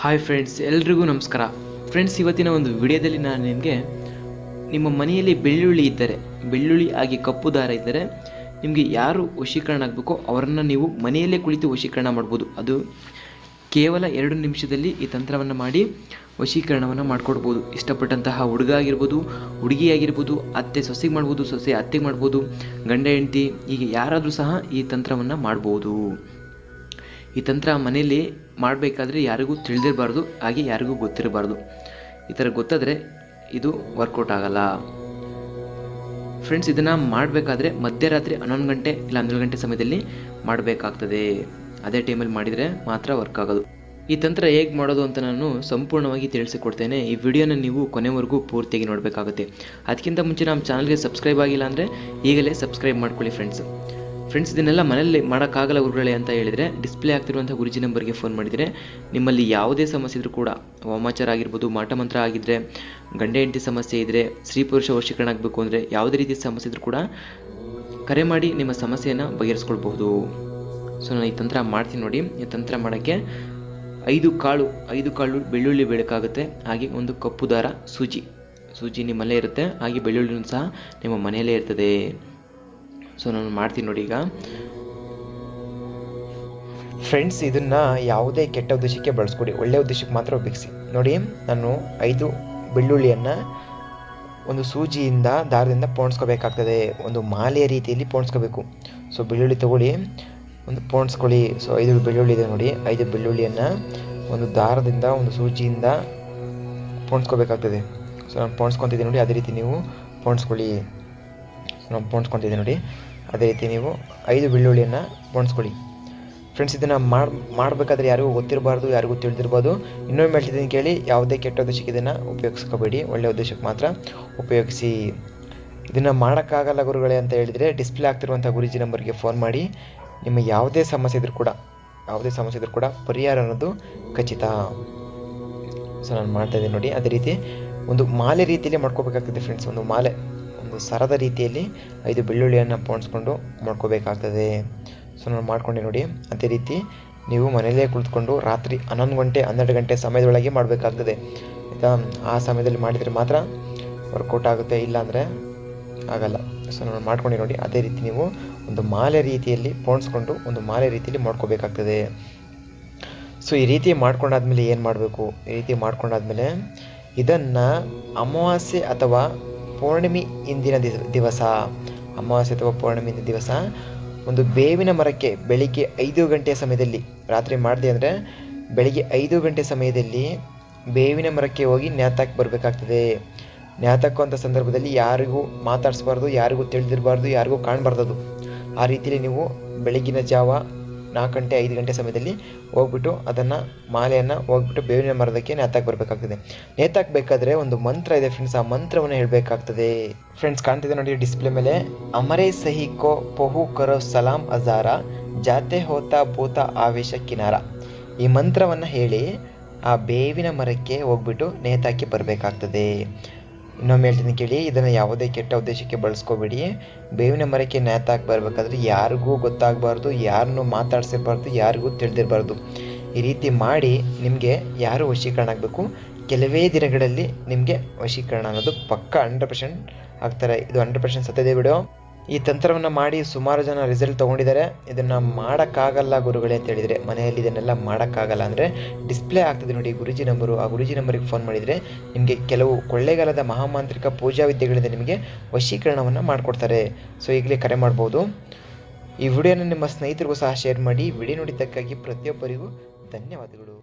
Hi friends ಎಲ್ರಿಗೂ ನಮಸ್ಕಾರ. Friends ಇವತ್ತಿನ ಒಂದು ವಿಡಿಯೋದಲ್ಲಿ ನಾನು ನಿಮಗೆ ನಿಮ್ಮ ಮನೆಯಲ್ಲಿ ಬೆಳ್ಳುಳ್ಳಿ ಇದ್ದರೆ, ಬೆಳ್ಳುಳ್ಳಿ ಆಗಿ ಕಪ್ಪು ದಾರ ಇದ್ದರೆ, ನಿಮಗೆ ಯಾರು ವಶೀಕರಣ ಆಗಬೇಕೋ ಅವರನ್ನು ನೀವು ಮನೆಯಲ್ಲೇ ಕುಳಿತು ವಶೀಕರಣ ಮಾಡ್ಬೋದು. ಅದು ಕೇವಲ ಎರಡು ನಿಮಿಷದಲ್ಲಿ ಈ ತಂತ್ರವನ್ನು ಮಾಡಿ ವಶೀಕರಣವನ್ನು ಮಾಡಿಕೊಡ್ಬೋದು. ಇಷ್ಟಪಟ್ಟಂತಹ ಹುಡುಗ ಆಗಿರ್ಬೋದು, ಹುಡುಗಿ ಆಗಿರ್ಬೋದು, ಅತ್ತೆ ಸೊಸೆಗೆ ಮಾಡ್ಬೋದು, ಸೊಸೆ ಅತ್ತೆಗೆ ಮಾಡ್ಬೋದು, ಗಂಡ, ಹೆಂಡತಿ, ಹೀಗೆ ಯಾರಾದರೂ ಸಹ ಈ ತಂತ್ರವನ್ನು ಮಾಡ್ಬೋದು. ಈ ತಂತ್ರ ಮನೆಯಲ್ಲಿ ಮಾಡಬೇಕಾದ್ರೆ ಯಾರಿಗೂ ತಿಳಿದಿರಬಾರ್ದು, ಹಾಗೆ ಯಾರಿಗೂ ಗೊತ್ತಿರಬಾರ್ದು. ಈ ಥರ ಗೊತ್ತಾದರೆ ಇದು ವರ್ಕೌಟ್ ಆಗಲ್ಲ. ಫ್ರೆಂಡ್ಸ್ ಇದನ್ನು ಮಾಡಬೇಕಾದ್ರೆ ಮಧ್ಯರಾತ್ರಿ ಹನ್ನೊಂದು ಗಂಟೆ ಇಲ್ಲ ಹನ್ನೆರಡು ಗಂಟೆ ಸಮಯದಲ್ಲಿ ಮಾಡಬೇಕಾಗ್ತದೆ. ಅದೇ ಟೈಮಲ್ಲಿ ಮಾಡಿದರೆ ಮಾತ್ರ ವರ್ಕ್ ಆಗೋದು. ಈ ತಂತ್ರ ಹೇಗೆ ಮಾಡೋದು ಅಂತ ನಾನು ಸಂಪೂರ್ಣವಾಗಿ ತಿಳಿಸಿಕೊಡ್ತೇನೆ. ಈ ವಿಡಿಯೋನ ನೀವು ಕೊನೆವರೆಗೂ ಪೂರ್ತಿಯಾಗಿ ನೋಡಬೇಕಾಗುತ್ತೆ. ಅದಕ್ಕಿಂತ ಮುಂಚೆ ನಮ್ಮ ಚಾನಲ್ಗೆ ಸಬ್ಸ್ಕ್ರೈಬ್ ಆಗಿಲ್ಲ ಅಂದರೆ ಈಗಲೇ ಸಬ್ಸ್ಕ್ರೈಬ್ ಮಾಡ್ಕೊಳ್ಳಿ ಫ್ರೆಂಡ್ಸ್ ಫ್ರೆಂಡ್ಸ್ ಇದನ್ನೆಲ್ಲ ಮನೆಯಲ್ಲಿ ಮಾಡೋಕ್ಕಾಗಲ್ಲ ಗುರುಗಳೇ ಅಂತ ಹೇಳಿದರೆ ಡಿಸ್ಪ್ಲೇ ಆಗ್ತಿರುವಂಥ ಗುರುಜಿ ನಂಬರ್ಗೆ ಫೋನ್ ಮಾಡಿದರೆ, ನಿಮ್ಮಲ್ಲಿ ಯಾವುದೇ ಸಮಸ್ಯೆ ಇದ್ರೂ ಕೂಡ, ವಾಮಾಚಾರ ಆಗಿರ್ಬೋದು, ಮಾಟ ಮಂತ್ರ ಆಗಿದ್ದರೆ ಗಂಡ ಹೆಂಡತಿ ಸಮಸ್ಯೆ ಇದ್ದರೆ ಸ್ತ್ರೀ ಪುರುಷ ವಶೀಕರಣ ಆಗಬೇಕು ಅಂದರೆ ಯಾವುದೇ ರೀತಿ ಸಮಸ್ಯೆ ಇದ್ರೂ ಕೂಡ ಕರೆ ಮಾಡಿ ನಿಮ್ಮ ಸಮಸ್ಯೆಯನ್ನು ಬಗೆಹರಿಸ್ಕೊಳ್ಬಹುದು. ಸೊ ನಾನು ಈ ತಂತ್ರ ಮಾಡ್ತೀನಿ ನೋಡಿ. ಈ ತಂತ್ರ ಮಾಡೋಕ್ಕೆ ಐದು ಕಾಳು ಐದು ಕಾಳು ಬೆಳ್ಳುಳ್ಳಿ ಬೇಕಾಗುತ್ತೆ ಹಾಗೆ ಒಂದು ಕಪ್ಪು ದಾರ ಸೂಜಿ. ಸೂಜಿ ನಿಮ್ಮಲ್ಲೇ ಇರುತ್ತೆ. ಹಾಗೆ ಬೆಳ್ಳುಳ್ಳಿನೂ ಸಹ ನಿಮ್ಮ ಮನೆಯಲ್ಲೇ ಇರ್ತದೆ. ಸೊ ನಾನು ಮಾಡ್ತೀನಿ ನೋಡಿ ಈಗ. ಫ್ರೆಂಡ್ಸ್ ಇದನ್ನು ಯಾವುದೇ ಕೆಟ್ಟ ಉದ್ದೇಶಕ್ಕೆ ಬಳಸ್ಕೊಡಿ. ಒಳ್ಳೆ ಉದ್ದೇಶಕ್ಕೆ ಮಾತ್ರ ಉಪಯೋಗಿಸಿ ನೋಡಿ, ನಾನು ಐದು ಬೆಳ್ಳುಳ್ಳಿಯನ್ನು ಒಂದು ಸೂಜಿಯಿಂದ, ದಾರದಿಂದ ಪೋಣಿಸ್ಕೋಬೇಕಾಗ್ತದೆ. ಒಂದು ಮಾಲೆಯ ರೀತಿಯಲ್ಲಿ ಪೋಣಿಸ್ಕೋಬೇಕು. ಸೊ ಬೆಳ್ಳುಳ್ಳಿ ತಗೊಳ್ಳಿ. ಒಂದು ಪೋಣಿಸ್ಕೊಳ್ಳಿ. ಸೊ ಐದು ಬೆಳ್ಳುಳ್ಳಿ ಇದೆ ನೋಡಿ. ಐದು ಬೆಳ್ಳುಳ್ಳಿಯನ್ನು ಒಂದು ದಾರದಿಂದ, ಒಂದು ಸೂಜಿಯಿಂದ ಪೋಣಿಸ್ಕೋಬೇಕಾಗ್ತದೆ. ಸೊ ನಾನು ಪೋಣಿಸ್ಕೊತಿದ್ದೀನಿ ನೋಡಿ. ಅದೇ ರೀತಿ ನೀವು ಪೋಣಿಸ್ಕೊಳ್ಳಿ. ನಾನು ಪೋಣಿಸ್ಕೊತಿದ್ದೀನಿ ನೋಡಿ. ಅದೇ ರೀತಿ ನೀವು ಐದು ಬೆಳ್ಳುಳ್ಳಿಯನ್ನು ಒಣಸ್ಕೊಳ್ಳಿ. ಫ್ರೆಂಡ್ಸ್ ಇದನ್ನು ಮಾಡಿ, ಮಾಡಬೇಕಾದ್ರೆ ಯಾರಿಗೂ ಗೊತ್ತಿರಬಾರ್ದು, ಯಾರಿಗೂ ತಿಳಿದಿರ್ಬೋದು ಇನ್ನೊಮ್ಮೆ ಹೇಳ್ತಿದ್ದೀನಿ ಕೇಳಿ, ಯಾವುದೇ ಕೆಟ್ಟ ಉದ್ದೇಶಕ್ಕೆ ಇದನ್ನು ಉಪಯೋಗಿಸ್ಕೋಬೇಡಿ. ಒಳ್ಳೆಯ ಉದ್ದೇಶಕ್ಕೆ ಮಾತ್ರ ಉಪಯೋಗಿಸಿ. ಇದನ್ನು ಮಾಡೋಕ್ಕಾಗಲ್ಲ ಗುರುಗಳೇ ಅಂತ ಹೇಳಿದರೆ ಡಿಸ್ಪ್ಲೇ ಆಗ್ತಿರುವಂಥ ಗುರುಜಿ ನಂಬರ್ಗೆ ಫೋನ್ ಮಾಡಿ. ನಿಮ್ಮ ಯಾವುದೇ ಸಮಸ್ಯೆ ಇದ್ರೂ ಕೂಡ, ಯಾವುದೇ ಸಮಸ್ಯೆ ಇದ್ರೂ ಕೂಡ ಪರಿಹಾರ ಅನ್ನೋದು ಖಚಿತ. ಸೊ ನಾನು ಮಾಡ್ತಾ ಇದ್ದೀನಿ ನೋಡಿ. ಅದೇ ರೀತಿ ಒಂದು ಮಾಲೆ ರೀತಿಯಲ್ಲಿ ಮಾಡ್ಕೋಬೇಕಾಗ್ತದೆ ಫ್ರೆಂಡ್ಸ್ ಒಂದು ಮಾಲೆ. ಒಂದು ಸರದ ರೀತಿಯಲ್ಲಿ ಐದು ಬೆಳ್ಳುಳ್ಳಿಯನ್ನು ಪೋಣಿಸ್ಕೊಂಡು ಮಾಡ್ಕೋಬೇಕಾಗ್ತದೆ. ಸೊ ನಾನು ಮಾಡ್ಕೊಂಡೆ ನೋಡಿ. ಅದೇ ರೀತಿ ನೀವು ಮನೆಯಲ್ಲೇ ಕುಳಿತುಕೊಂಡು ರಾತ್ರಿ ಹನ್ನೊಂದು ಗಂಟೆ, ಹನ್ನೆರಡು ಗಂಟೆ ಸಮಯದೊಳಗೆ ಮಾಡಬೇಕಾಗ್ತದೆ. ಆಯಿತಾ? ಆ ಸಮಯದಲ್ಲಿ ಮಾಡಿದರೆ ಮಾತ್ರ ವರ್ಕೌಟ್ ಆಗುತ್ತೆ ಇಲ್ಲಾಂದರೆ ಆಗಲ್ಲ. ಸೊ ನಾನು ಮಾಡ್ಕೊಂಡೆ ನೋಡಿ. ಅದೇ ರೀತಿ ನೀವು ಒಂದು ಮಾಲೆ ರೀತಿಯಲ್ಲಿ ಪೋಣಿಸ್ಕೊಂಡು ಒಂದು ಮಾಲೆ ರೀತಿಯಲ್ಲಿ ಮಾಡ್ಕೋಬೇಕಾಗ್ತದೆ. ಸೊ ಈ ರೀತಿ ಮಾಡ್ಕೊಂಡಾದ್ಮೇಲೆ ಏನು ಮಾಡಬೇಕು? ಈ ರೀತಿ ಮಾಡ್ಕೊಂಡಾದ್ಮೇಲೆ ಇದನ್ನು ಅಮಾವಾಸ್ಯೆ ಅಥವಾ ಪೌರ್ಣಿಮೆ ಇಂದಿನ ದಿವ- ದಿವಸ, ಅಮಾವಾಸ್ಯೆ ಅಥವಾ ಪೌರ್ಣಿಮೆ ದಿವಸ, ಒಂದು ಬೇವಿನ ಮರಕ್ಕೆ ಬೆಳಿಗ್ಗೆ ಐದು ಗಂಟೆ ಸಮಯದಲ್ಲಿ, ರಾತ್ರಿ ಮಾಡಿದೆ ಅಂದರೆ ಬೆಳಿಗ್ಗೆ ಐದು ಗಂಟೆ ಸಮಯದಲ್ಲಿ ಬೇವಿನ ಮರಕ್ಕೆ ಹೋಗಿ ನ್ಯಾತಾಕ್ ಬರಬೇಕಾಗ್ತದೆ. ನ್ಯಾತಾಕುವಂಥ ಸಂದರ್ಭದಲ್ಲಿ ಯಾರಿಗೂ ಮಾತಾಡಿಸ್ಬಾರ್ದು, ಯಾರಿಗೂ ತಿಳಿದಿರಬಾರ್ದು, ಯಾರಿಗೂ ಕಾಣಬಾರ್ದು ಆ ರೀತಿಯಲ್ಲಿ ನೀವು ಬೆಳಗಿನ ಜಾವ ನಾಲ್ಕು ಗಂಟೆ, ಐದು ಗಂಟೆ ಸಮಯದಲ್ಲಿ ಹೋಗ್ಬಿಟ್ಟು ಅದನ್ನು ಮಾಲೆಯನ್ನು ಹೋಗ್ಬಿಟ್ಟು ಬೇವಿನ ಮರದಕ್ಕೆ ನೇತಾಕ್ ಬರಬೇಕಾಗ್ತದೆ. ನೇತಾಕ್ಬೇಕಾದ್ರೆ ಒಂದು ಮಂತ್ರ ಇದೆ ಫ್ರೆಂಡ್ಸ್ ಆ ಮಂತ್ರವನ್ನು ಹೇಳಬೇಕಾಗ್ತದೆ. ಫ್ರೆಂಡ್ಸ್ ಕಾಣ್ತಿದೆ ನೋಡಿ ಡಿಸ್ಪ್ಲೇ ಮೇಲೆ. ಅಮರೇ ಸಹಿ ಕೋ ಪೊಹು ಕರೋ ಸಲಾಂ ಅಜಾರ, ಜಾತೆ ಹೋತಾ ಭೂತ ಆವೇಶ ಕಿನಾರ. ಈ ಮಂತ್ರವನ್ನು ಹೇಳಿ ಆ ಬೇವಿನ ಮರಕ್ಕೆ ಹೋಗ್ಬಿಟ್ಟು ನೇತಾಕಿ ಬರಬೇಕಾಗ್ತದೆ. ಇನ್ನೊಮ್ಮೆ ಹೇಳ್ತೀನಿ ಕೇಳಿ, ಇದನ್ನು ಯಾವುದೇ ಕೆಟ್ಟ ಉದ್ದೇಶಕ್ಕೆ ಬಳಸ್ಕೋಬೇಡಿ. ಬೇವಿನ ಮರಕ್ಕೆ ನೇತಾಕಿ ಬರಬೇಕಾದ್ರೆ ಯಾರಿಗೂ ಗೊತ್ತಾಗಬಾರ್ದು, ಯಾರನ್ನೂ ಮಾತಾಡ್ಸಿರ್ಬಾರ್ದು, ಯಾರಿಗೂ ತಿಳಿದಿರಬಾರ್ದು. ಈ ರೀತಿ ಮಾಡಿ ನಿಮಗೆ ಯಾರು ವಶೀಕರಣ ಆಗಬೇಕು? ಕೆಲವೇ ದಿನಗಳಲ್ಲಿ ನಿಮಗೆ ವಶೀಕರಣ ಅನ್ನೋದು ಪಕ್ಕ ಹಂಡ್ರೆಡ್ ಪರ್ಸೆಂಟ್ ಆಗ್ತಾರೆ. ಇದು ಹಂಡ್ರೆಡ್ ಪರ್ಸೆಂಟ್ ಸತ್ಯದೇ ವಿಡಿಯೋ. ಈ ತಂತ್ರವನ್ನು ಮಾಡಿ ಸುಮಾರು ಜನ ರಿಸಲ್ಟ್ ತೊಗೊಂಡಿದ್ದಾರೆ. ಇದನ್ನು ಮಾಡೋಕ್ಕಾಗಲ್ಲ ಗುರುಗಳೇ ಅಂತ ಹೇಳಿದರೆ, ಮನೆಯಲ್ಲಿ ಇದನ್ನೆಲ್ಲ ಮಾಡೋಕ್ಕಾಗಲ್ಲ ಅಂದರೆ ಡಿಸ್ಪ್ಲೇ ಆಗ್ತದೆ ನೋಡಿ ಗುರುಜಿ ನಂಬರು ಆ ಗುರುಜಿ ನಂಬರಿಗೆ ಫೋನ್ ಮಾಡಿದರೆ ನಿಮಗೆ ಕೆಲವು ಕೊಳ್ಳೇಗಾಲದ ಮಹಾಮಾಂತ್ರಿಕ ಪೂಜಾ ವಿದ್ಯೆಗಳಿಂದ ನಿಮಗೆ ವಶೀಕರಣವನ್ನು ಮಾಡಿಕೊಡ್ತಾರೆ. ಸೊ ಈಗಲೇ ಕರೆ ಮಾಡ್ಬೋದು. ಈ ವಿಡಿಯೋನ ನಿಮ್ಮ ಸ್ನೇಹಿತರಿಗೂ ಸಹ ಶೇರ್ ಮಾಡಿ. ವಿಡಿಯೋ ನೋಡಿದ್ದಕ್ಕಾಗಿ ಪ್ರತಿಯೊಬ್ಬರಿಗೂ ಧನ್ಯವಾದಗಳು.